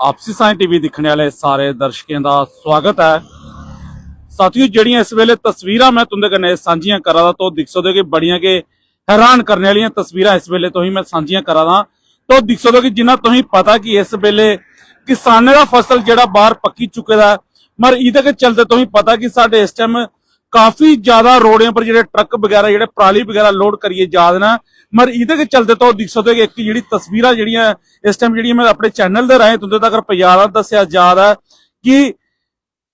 ਆਪਸੀ science TV ਦੇਖਣ ਵਾਲੇ ਸਾਰੇ ਦਰਸ਼ਕਾਂ ਦਾ ਸਵਾਗਤ ਹੈ। ਸਾਥੀਓ, ਜਿਹੜੀਆਂ ਇਸ ਵੇਲੇ ਤਸਵੀਰਾਂ ਮੈਂ ਤੁਹਾਡੇ ਕਨੇ ਸਾਂਝੀਆਂ ਕਰਾ ਦਾ ਤੋਂ ਦਿਖ ਸਕਦੇ ਹੋ ਕਿ ਬੜੀਆਂ ਕੇ ਹੈਰਾਨ ਕਰਨ ਵਾਲੀਆਂ ਤਸਵੀਰਾਂ ਇਸ ਵੇਲੇ ਤੋਂ ਹੀ ਮੈਂ ਸਾਂਝੀਆਂ ਕਰਾ ਦਾ ਤੋਂ ਦਿਖ ਸਕਦੇ ਹੋ ਕਿ ਜਿੰਨਾ ਤੁਸੀਂ ਪਤਾ ਕਿ ਇਸ ਵੇਲੇ ਕਿਸਾਨਾਂ ਦਾ ਫਸਲ ਜਿਹੜਾ ਬਾਹਰ ਪੱਕੀ ਚੁੱਕੇ ਦਾ ਮਰ ਇਹਦੇ ਕੇ ਚਲਦੇ ਤੋਂ ਹੀ ਪਤਾ ਕਿ ਸਾਡੇ ਇਸ ਟਾਈਮ ਕਾਫੀ ਜ਼ਿਆਦਾ ਰੋੜਿਆਂ ਪਰ ਜਿਹੜੇ ਟਰੱਕ ਵਗੈਰਾ ਜਿਹੜੇ ਪਰਾਲੀ ਵਗੈਰਾ ਲੋਡ ਕਰੀਏ ਜਾ ਦੇਣਾ ਮਰ ਇਹਦੇ ਕੇ ਚਲਦੇ ਤੋਂ ਦਿਖ ਸਕਦੇ ਕਿ ਇੱਕ ਜਿਹੜੀ ਤਸਵੀਰਾਂ ਜਿਹੜੀਆਂ ਇਸ ਟਾਈਮ ਜਿਹੜੀਆਂ ਮੈਂ ਆਪਣੇ ਚੈਨਲ ਦੇ ਰਾਹੀਂ ਤੁਹਾਡੇ ਤੱਕ ਪਜਾਰਾ ਦੱਸਿਆ ਜਾ ਰਿਹਾ ਕਿ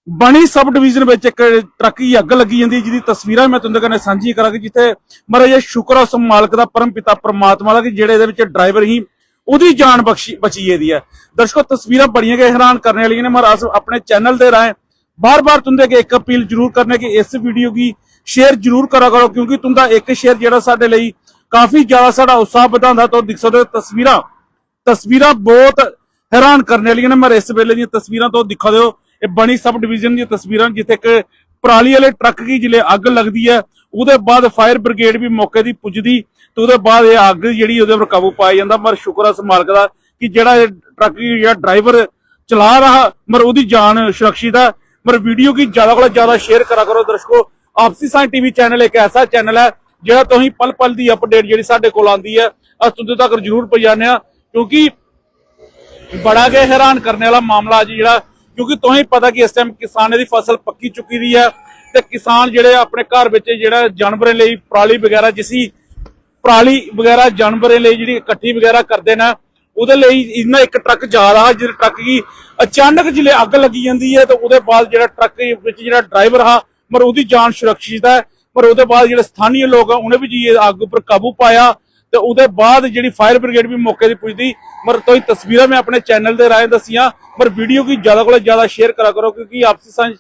ਬਣੀ ਸਬ ਡਿਵੀਜ਼ਨ ਵਿੱਚ ਇੱਕ ਟਰੱਕ ਦੀ ਅੱਗ ਲੱਗੀ ਜਾਂਦੀ ਹੈ, ਜਿਹਦੀ ਤਸਵੀਰਾਂ ਮੈਂ ਤੁਹਾਡੇ ਨਾਲ ਸਾਂਝੀ ਕਰਾਂਗੀ ਜਿੱਥੇ ਮਹਾਰਾਜ ਇਹ ਸ਼ੁਕਰ ਆ ਉਸ ਮਾਲਕ ਦਾ ਪਰਮ ਪਿਤਾ ਪਰਮਾਤਮਾ ਦਾ ਕਿ ਜਿਹੜੇ ਇਹਦੇ ਵਿੱਚ ਡਰਾਈਵਰ ਹੀ ਉਹਦੀ ਜਾਨ ਬਖਸ਼ੀ ਬਚੀ ਇਹਦੀ ਹੈ। ਦਰਸ਼ਕੋ ਤਸਵੀਰਾਂ ਬੜੀਆਂ ਕੇ ਹੈਰਾਨ ਕਰਨ ਵਾਲੀਆਂ ਨੇ। ਮਹਾਰਾਜ ਆਪਣੇ ਚੈਨਲ ਦੇ ਰਾਹੀਂ ਬਾਰ-ਬਾਰ ਤੁੰਦੇ ਕੇ ਇੱਕ ਅਪੀਲ ਜ਼ਰੂਰ ਕਰਨੇ ਕਿ ਇਸ ਵੀਡੀਓ ਦੀ ਸ਼ੇਅਰ ਜ਼ਰੂਰ ਕਰਾ ਕਰੋ, ਕਿਉਂਕਿ ਤੁੰਦਾ ਇੱਕ ਸ਼ੇਅਰ ਜਿਹੜਾ ਸਾਡੇ ਲਈ ਕਾਫੀ ਜ਼ਿਆਦਾ ਸਾਡਾ ਉਤਸ਼ਾਹ ਵਧਾਉਂਦਾ ਤੋਂ ਦਿਖ ਸਕਦੇ ਤਸਵੀਰਾਂ ਤਸਵੀਰਾਂ ਬਹੁਤ ਹੈਰਾਨ ਕਰਨ ਵਾਲੀਆਂ ਨੇ। ਮੈਂ ਇਸ ਵੇਲੇ ਦੀਆਂ ਤਸਵੀਰਾਂ ਤੋਂ ਦਿਖਾ ਦਿਓ, ਇਹ ਬਣੀ ਸਬ ਡਿਵੀਜ਼ਨ ਦੀਆਂ ਤਸਵੀਰਾਂ, ਜਿੱਥੇ ਇੱਕ ਪਰਾਲੀ ਵਾਲੇ ਟਰੱਕ ਦੀ ਜਿਲੇ ਅੱਗ ਲੱਗਦੀ ਹੈ, ਉਹਦੇ ਬਾਅਦ ਫਾਇਰ ਬ੍ਰਿਗੇਡ ਵੀ ਮੌਕੇ ਦੀ ਪੁੱਜਦੀ, ਤੇ ਉਹਦੇ ਬਾਅਦ ਇਹ ਅੱਗ ਜਿਹੜੀ ਉਹਦੇ ਉੱਪਰ ਕਾਬੂ ਪਾਇਆ ਜਾਂਦਾ। ਮਰ ਸ਼ੁਕਰ ਹੈ ਉਸ ਮਾਲਕ ਦਾ ਕਿ ਜਿਹੜਾ ਇਹ ਟਰੱਕ ਜਿਹੜਾ ਡਰਾਈਵਰ ਚਲਾ ਰਹਾ ਮਰ ਉਹਦੀ ਜਾਨ ਸੁਰੱਖਿਅਤ ਹੈ। ਮਰ ਵੀਡੀਓ ਕੀ ਜ਼ਿਆਦਾ ਕੋਲ ਜ਼ਿਆਦਾ ਸ਼ੇਅਰ ਕਰਾ ਕਰੋ ਦਰਸ਼ਕੋ। ਆਪਸੀ ਸਾਇੰਸ ਟੀਵੀ ਚੈਨਲ ਇੱਕ ਐਸਾ ਚੈਨਲ ਹੈ, ਜਿਹੜਾ ਤੁਸੀਂ ਪਲ ਪਲ ਦੀ ਅਪਡੇਟ ਜਿਹੜੀ ਸਾਡੇ ਕੋਲ ਆਉਂਦੀ ਹੈ, ਅਸ ਤੁਹਾਡੇ ਤੱਕ ਜ਼ਰੂਰ ਪਹੁੰਚਾਉਂਦੇ ਆ ਕਿਉਂਕਿ ਬੜਾ ਕੇ ਹੈਰਾਨ ਕਰਨ ਵਾਲਾ ਮਾਮਲਾ ਜੀ ਜਿਹੜਾ, ਕਿਉਂਕਿ ਤੁਸੀਂ ਪਤਾ ਕਿ ਇਸ ਟਾਈਮ ਕਿਸਾਨਾਂ ਦੀ ਫਸਲ ਪੱਕੀ ਚੁੱਕੀ ਦੀ ਹੈ ਤੇ ਕਿਸਾਨ ਜਿਹੜੇ ਆਪਣੇ ਘਰ ਵਿੱਚ ਜਿਹੜਾ ਜਾਨਵਰਾਂ ਲਈ ਪਰਾਲੀ ਵਗੈਰਾ ਜਿਸੀ ਪਰਾਲੀ ਵਗੈਰਾ ਜਾਨਵਰਾਂ ਲਈ ਜਿਹੜੀ ਇਕੱਠੀ ਵਗੈਰਾ ਕਰਦੇ ਨੇ ਉਹਦੇ ਲਈ ਇਹਨਾਂ ਇੱਕ ਟਰੱਕ ਜਾ ਰਿਹਾ ਜਿਹੜਾ ਟਰੱਕ ਦੀ ਅਚਾਨਕ ਜਿਲੇ ਅੱਗ ਲੱਗੀ ਜਾਂਦੀ ਹੈ ਤੇ ਉਹਦੇ ਬਾਅਦ ਜਿਹੜਾ ਟਰੱਕ ਵਿੱਚ ਜਿਹੜਾ ਡਰਾਈਵਰ ਆ ਪਰ ਉਹਦੀ ਜਾਨ ਸੁਰੱਖਿਅਤ ਹੈ। ਪਰ ਉਹਦੇ ਬਾਅਦ ਜਿਹੜੇ ਸਥਾਨੀ ਲੋਕ ਆ, ਉਹਨੇ ਵੀ ਜੀ ਅੱਗ ਉੱਪਰ ਕਾਬੂ ਪਾਇਆ। ਤੇ ਉਹਦੇ ਬਾਅਦ ਜਿਹੜੀ ਫਾਇਰ ਬ੍ਰਿਗੇਡ ਵੀ ਮੌਕੇ ਤੇ ਪੁੱਜਦੀ। ਮਰ ਤੋਈ ਤਸਵੀਰਾਂ ਮੈਂ ਆਪਣੇ ਚੈਨਲ ਦੇ ਰਾਹੀਂ ਦੱਸੀਆਂ। ਪਰ ਵੀਡੀਓ ਕੀ ਜ਼ਿਆਦਾ ਕੋਲ ਜ਼ਿਆਦਾ ਸ਼ੇਅਰ ਕਰਾ ਕਰੋ, ਕਿਉਂਕਿ ਆਪਸੀ ਸਾਂਝ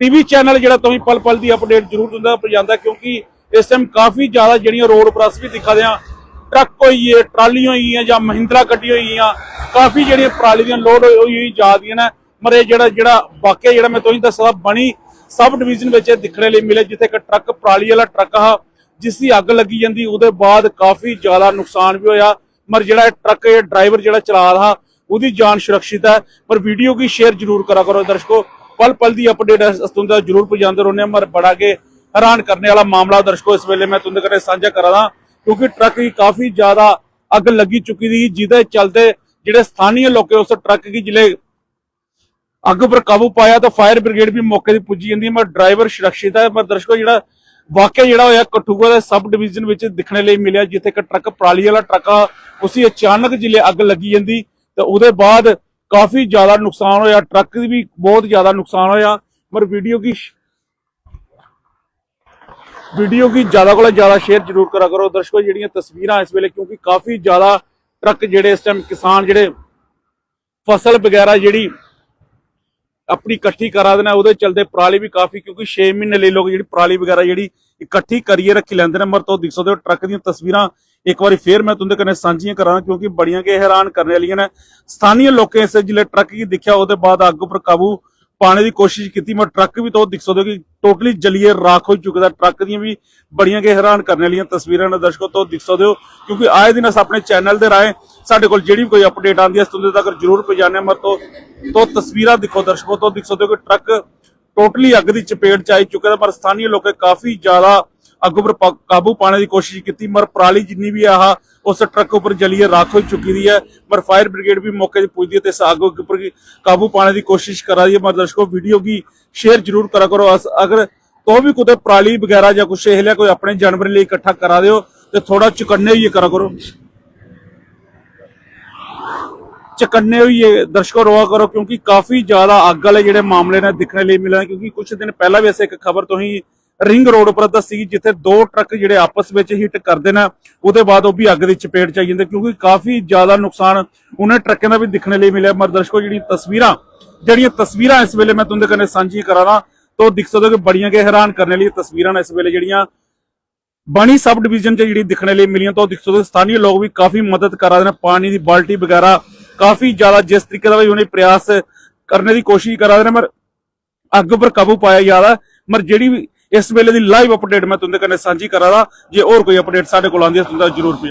ਟੀਵੀ ਚੈਨਲ ਜਿਹੜਾ ਤੁਸੀਂ ਪਲ ਪਲ ਦੀ ਅਪਡੇਟ ਜ਼ਰੂਰ ਦਿੰਦਾ ਪਜਾਂਦਾ ਕਿਉਂਕਿ ਇਸ ਟਾਈਮ ਕਾਫੀ ਜ਼ਿਆਦਾ ਜਿਹੜੀਆਂ ਰੋਡ ਪ੍ਰੈਸ ਵੀ ਦਿਖਾ ਦਿਆਂ ਟਰੱਕ ਹੋਈਏ ਟਰਾਲੀਆਂ ਹੋਈਆਂ ਜਾਂ ਮਹਿੰਦਰਾ ਗੱਡੀ ਹੋਈਆਂ ਕਾਫੀ ਜਿਹੜੀਆਂ ਪਰਾਲੀ ਦੀਆਂ ਲੋਡ ਹੋਈ ਹੋਈ ਜਾਂਦੀਆਂ ਨੇ। ਮਰੇ ਜਿਹੜਾ ਜਿਹੜਾ ਵਾਕਿਆ ਜਿਹੜਾ ਮੈਂ ਤੁਹਾਨੂੰ ਦੱਸਦਾ ਬਣੀ ਸਬ ਡਿਵੀਜ਼ਨ ਵਿੱਚ ਇਹ ਦਿਖਣੇ ਲਈ ਮਿਲੇ ਜਿੱਥੇ ਇੱਕ ਟਰੱਕ ਪਰਾਲੀ ਵਾਲਾ ਟਰੱਕ ਆ ਜਿਸ ਦੀ ਅੱਗ ਲੱਗੀ ਜਾਂਦੀ ਉਹਦੇ ਬਾਅਦ ਕਾਫੀ ਜ਼ਿਆਦਾ ਨੁਕਸਾਨ ਵੀ ਹੋਇਆ। ਮਰ ਜਿਹੜਾ ਇਹ ਟਰੱਕ ਇਹ ਡਰਾਈਵਰ ਜਿਹੜਾ ਚਲਾ ਰਿਹਾ ਉਹਦੀ ਜਾਨ ਸੁਰੱਖਿਤ ਹੈ। ਪਰ ਵੀਡੀਓ ਕੀ ਸ਼ੇਅਰ ਜ਼ਰੂਰ ਕਰਾ ਕਰੋ ਦਰਸ਼ਕੋ। ਪਲ ਪਲ ਦੀ ਅਪਡੇਟ ਅਸਤੁੰਦਾ ਜ਼ਰੂਰ ਪਹੁੰਚਾਉਂਦੇ ਰਹੋਨੇ ਹਾਂ, ਮਰ ਬੜਾ ਕੇ ਹੈਰਾਨ ਕਰਨ ਵਾਲਾ ਮਾਮਲਾ ਦਰਸ਼ਕੋ ਇਸ ਵੇਲੇ ਮੈਂ ਤੁੰਦੇ ਕਰੇ ਸਾਂਝਾ ਕਰਾਂਦਾ ਕਿਉਂਕਿ ਟਰੱਕ ਦੀ ਕਾਫੀ ਜ਼ਿਆਦਾ ਅੱਗ ਲੱਗੀ ਚੁੱਕੀ ਦੀ ਜਿਹਦੇ ਚਲਦੇ ਜਿਹੜੇ ਸਥਾਨੀ ਲੋਕ ਉਸ ਟਰੱਕ ਦੀ ਜ਼ਿਲ੍ਹੇ ਅੱਗ ਪਰ ਕਾਬੂ ਪਾਇਆ ਤਾਂ ਫਾਇਰ ਬ੍ਰਿਗੇਡ ਵੀ ਮੌਕੇ ਤੇ ਪੁੱਜੀ ਜਾਂਦੀ ਹੈ। ਪਰ ਡਰਾਈਵਰ ਸੁਰੱਖਿਅਤ ਹੈ। ਪਰ ਦਰਸ਼ਕੋ, ਜਿਹੜਾ ਵਾਕਿਆ ਜਿਹੜਾ ਹੋਇਆ, ਕਠੂਆ ਦੇ ਸਬ ਡਿਵੀਜ਼ਨ ਵਿੱਚ ਦਿਖਣੇ ਲਈ ਮਿਲਿਆ, ਜਿੱਥੇ ਇੱਕ ਟਰੱਕ ਪਰਾਲੀ ਵਾਲਾ ਟਰੱਕ ਆ ਉਸੇ ਅਚਾਨਕ ਜਿਲੇ ਅੱਗ ਲੱਗੀ ਜਾਂਦੀ ਤੇ ਉਹਦੇ ਬਾਅਦ ਕਾਫੀ ਜ਼ਿਆਦਾ ਨੁਕਸਾਨ ਹੋਇਆ। ਟਰੱਕ ਦੀ ਵੀ ਬਹੁਤ ਜ਼ਿਆਦਾ ਨੁਕਸਾਨ ਹੋਇਆ। ਪਰ ਵੀਡੀਓ ਕੀ ਵੀਡੀਓ ਕੀ ਜ਼ਿਆਦਾ ਕੋਲ ਜ਼ਿਆਦਾ ਸ਼ੇਅਰ ਜ਼ਰੂਰ ਕਰਾ ਕਰੋ। ਦਰਸ਼ਕੋ, ਜਿਹੜੀਆਂ ਤਸਵੀਰਾਂ ਇਸ ਵੇਲੇ, ਕਿਉਂਕਿ ਕਾਫੀ ਜ਼ਿਆਦਾ ਟਰੱਕ ਜਿਹੜੇ ਇਸ ਟਾਈਮ ਕਿਸਾਨ ਜਿਹੜੇ ਫਸਲ ਵਗੈਰਾ ਜਿਹੜੀ ਆਪਣੀ ਇਕੱਠੀ ਕਰਾ ਦੇਣਾ, ਉਹਦੇ ਚਲਦੇ ਪਰਾਲੀ ਵੀ ਕਾਫੀ, ਕਿਉਂਕਿ 6 ਮਹੀਨੇ ਲਈ ਲੋਕ ਜਿਹੜੀ ਪਰਾਲੀ ਵਗੈਰਾ ਜਿਹੜੀ ਇਕੱਠੀ ਕਰੀਏ, ਰੱਖੀ ਲੈਂਦੇ ਨੇ। ਮਰ ਤੋਂ ਦਿਖ ਸਕਦੇ ਹੋ, ਟਰੱਕ ਦੀਆਂ ਤਸਵੀਰਾਂ ਇੱਕ ਵਾਰੀ ਫੇਰ ਮੈਂ ਤੁਹਾਡੇ ਕਨੇ ਸਾਂਝੀਆਂ ਕਰਾਂ, ਕਿਉਂਕਿ ਬੜੀਆਂ ਕੇ ਹੈਰਾਨ ਕਰਨ ਵਾਲੀਆਂ ਨੇ। ਸਥਾਨੀ ਲੋਕਾਂ ਇਸ ਜਿਲੇ ਟਰੱਕ ਕੀ ਦਿਖਿਆ, ਉਹਦੇ ਬਾਅਦ ਅੱਗ ਉੱਪਰ ਕਾਬੂ ਪਾਣੇ ਦੀ ਕੋਸ਼ਿਸ਼ ਕੀਤੀ, ਮੈਂ ਟਰੱਕ ਵੀ ਤੋਂ ਦਿਖ ਸਕਦੇ ਹੋ ਕਿ ਟੋਟਲੀ ਜਲੀਏ ਰਾਖ ਹੋ ਚੁੱਕਾ ਟਰੱਕ ਦੀਆਂ ਵੀ ਬੜੀਆਂ ਕੇ ਹੈਰਾਨ ਕਰਨ ਵਾਲੀਆਂ ਤਸਵੀਰਾਂ ਨੇ ਦਰਸ਼ਕੋ, ਤੋਂ ਦਿਖ ਸਕਦੇ ਹੋ, ਕਿਉਂਕਿ ਆਏ ਦਿਨ ਅਸੀਂ ਆਪਣੇ ਚੈਨਲ ਦੇ ਰਾਏ ਸਾਡੇ ਕੋਲ ਜਿਹੜੀ ਵੀ ਕੋਈ ਅਪਡੇਟ ਆਉਂਦੀ ਹੈ ਤੁਹਾਨੂੰ ਤੱਕ ਜ਼ਰੂਰ ਪਹੁੰਚਾਉਂਦੇ ਹਾਂ ਮਰ ਤੋਂ ਤੋਂ ਤਸਵੀਰਾਂ ਦਿਖੋ ਦਰਸ਼ਕੋ, ਤੋਂ ਦਿਖ ਸਕਦੇ ਹੋ ਕਿ ਟਰੱਕ ਟੋਟਲੀ ਅੱਗ ਦੀ ਚਪੇਟ ਚ ਆਈ ਚੁੱਕਾ ਹੈ ਪਰ ਸਥਾਨੀ ਲੋਕ ਕਾਫੀ ਜ਼ਿਆਦਾ ਅੱਗ ਉੱਪਰ ਕਾਬੂ ਪਾਣੇ ਦੀ ਕੋਸ਼ਿਸ਼ ਕੀਤੀ, ਮਰ ਪਰਾਲੀ ਜਿੰਨੀ ਵੀ ਆਹ ਉਸ ਟਰੱਕ ਉੱਪਰ ਜਲੀਏ ਰਾਖ ਹੋ ਚੁੱਕੀ ਦੀ ਹੈ। ਪਰ ਫਾਇਰ ਬ੍ਰਿਗੇਡ ਵੀ ਮੌਕੇ ਤੇ ਪੁੱਜਦੀ ਹੈ ਤੇ ਇਸ ਅੱਗ ਉੱਪਰ ਕਾਬੂ ਪਾਣੇ ਦੀ ਕੋਸ਼ਿਸ਼ ਕਰਾ ਰਹੀ ਹੈ। ਮਰ ਦਰਸ਼ਕੋ ਵੀਡੀਓ ਕੀ ਸ਼ੇਅਰ ਜ਼ਰੂਰ ਕਰਾ ਕਰੋ। ਅਸ- ਅਗਰ ਤੋਂ ਵੀ ਕੋਈ ਪਰਾਲੀ ਵਗੈਰਾ ਜਾਂ ਕੁਛ ਇਹ ਲਿਆ, ਕੋਈ ਆਪਣੇ ਜਾਨਵਰ ਲਈ ਇਕੱਠਾ ਕਰਾ ਦਿਓ ਤੇ ਥੋੜਾ ਚੁਕੰਨੇ ਹੀ ਕਰਾ ਕਰੋ। ਚਕੰਨੇ ਹੋਈ ਦਰਸ਼ਕੋ ਰੋਆ ਕਰੋ, ਕਿਉਂਕਿ ਕਾਫੀ ਜ਼ਿਆਦਾ ਅੱਗ ਵਾਲੇ ਜਿਹੜੇ ਮਾਮਲੇ ਨੇ ਦਿਖਣੇ ਲਈ ਮਿਲੇ ਕਿਉਂਕਿ ਕੁਝ ਦਿਨ ਪਹਿਲਾਂ ਵੀ ਅਸੀਂ ਇੱਕ ਖਬਰ ਤੋਂ ਹੀ ਰਿੰਗ ਰੋਡ ਉੱਪਰ ਦੱਸੀ ਜਿੱਥੇ ਦੋ ਟਰੱਕ ਜਿਹੜੇ ਆਪਸ ਵਿੱਚ ਹਿੱਟ ਕਰਦੇ ਨੇ, ਉਹਦੇ ਬਾਅਦ ਉਹ ਵੀ ਅੱਗ ਦੀ ਚਪੇਟ ਚ ਆ ਜਾਂਦੇ, ਕਿਉਂਕਿ ਕਾਫੀ ਜ਼ਿਆਦਾ ਨੁਕਸਾਨ ਉਹਨਾਂ ਟਰੱਕਾਂ ਦਾ ਵੀ ਦਿਖਣ ਲਈ ਮਿਲਿਆ। ਮਰ ਜਿਹੜੀ ਤਸਵੀਰਾਂ, ਜਿਹੜੀਆਂ ਤਸਵੀਰਾਂ ਇਸ ਵੇਲੇ ਮੈਂ ਤੁਹਾਡੇ ਕਨੇ ਸਾਂਝੀ ਕਰਾਂਗਾ, ਤੋਂ ਦਿਖ ਸਕਦੇ ਹੋ ਕਿ ਬੜੀਆਂ ਕੇ ਹੈਰਾਨ ਕਰਨ ਵਾਲੀ ਤਸਵੀਰਾਂ ਨੇ ਇਸ ਵੇਲੇ ਜਿਹੜੀਆਂ ਬਾਣੀ ਸਬ ਡਿਵੀਜ਼ਨ ਚ ਜਿਹੜੀ ਦਿਖਣੇ ਲਈ ਮਿਲੀਆਂ, ਤਾਂ ਦਿਖ ਸਕਦੇ ਸਥਾਨੀ ਲੋਕ ਵੀ ਕਾਫੀ ਮਦਦ ਕਰਾ ਰਹੇ ਨੇ, ਪਾਣੀ ਦੀ ਬਾਲਟੀ ਵਗੈਰਾ, ਕਾਫੀ ਜ਼ਿਆਦਾ ਜਿਸ ਤਰੀਕੇ ਦਾ ਵੀ ਉਹਨੇ ਪ੍ਰਯਾਸ ਕਰਨ ਦੀ ਕੋਸ਼ਿਸ਼ ਕਰਾ ਰਹੇ ਨੇ, ਪਰ ਅੱਗ ਉੱਪਰ ਕਾਬੂ ਪਾਇਆ ਜਾਂਦਾ ਮਰ ਜਿਹੜੀ ਇਸ ਵੇਲੇ ਦੀ ਲਾਈਵ ਅਪਡੇਟ ਮੈਂ ਤੁਹਾਡੇ ਕਨੇ ਸਾਂਝੀ ਕਰਾਂਗਾ। ਜੇ ਹੋਰ ਕੋਈ ਅਪਡੇਟ ਸਾਡੇ ਕੋਲ ਆਉਂਦੀ ਹੈ ਤੁਹਾਨੂੰ ਜ਼ਰੂਰ ਪਿਆ